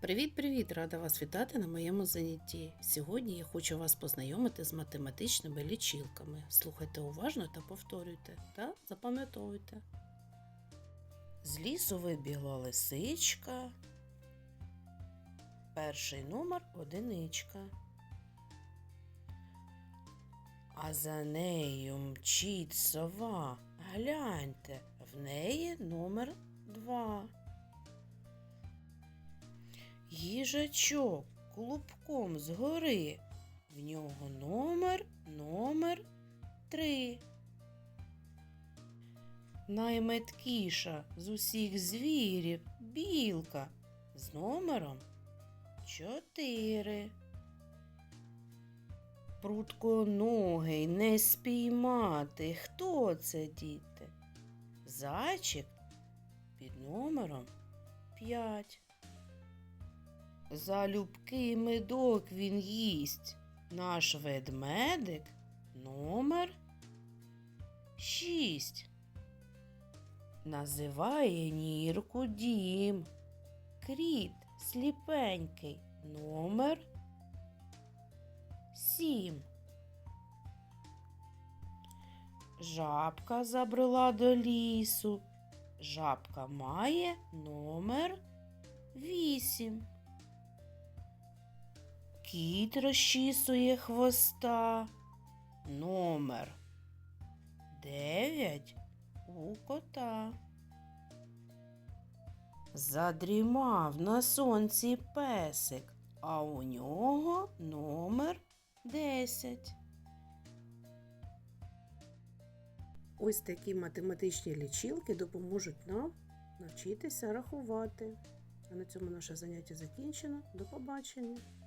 Привіт-привіт! Рада вас вітати на моєму занятті. Сьогодні я хочу вас познайомити з математичними лічилками. Слухайте уважно та повторюйте та запам'ятовуйте. З лісу вибігла лисичка. Перший номер одиничка. А за нею мчить сова. Гляньте, в неї номер два. Їжачок клубком згори. В нього номер номер три. Найметкіша з усіх звірів білка з номером чотири. Прутконогий не спіймати. Хто це, діти? Зайчик під номером п'ять. Залюбки медок він їсть. Наш ведмедик номер шість. Називає нірку дім. Кріт сліпенький номер сім. Жабка забрела до лісу. Жабка має номер вісім. Кіт розчісує хвоста. Номер дев'ять у кота. Задрімав на сонці песик, а у нього номер десять. Ось такі математичні лічилки допоможуть нам навчитися рахувати. А на цьому наше заняття закінчено. До побачення!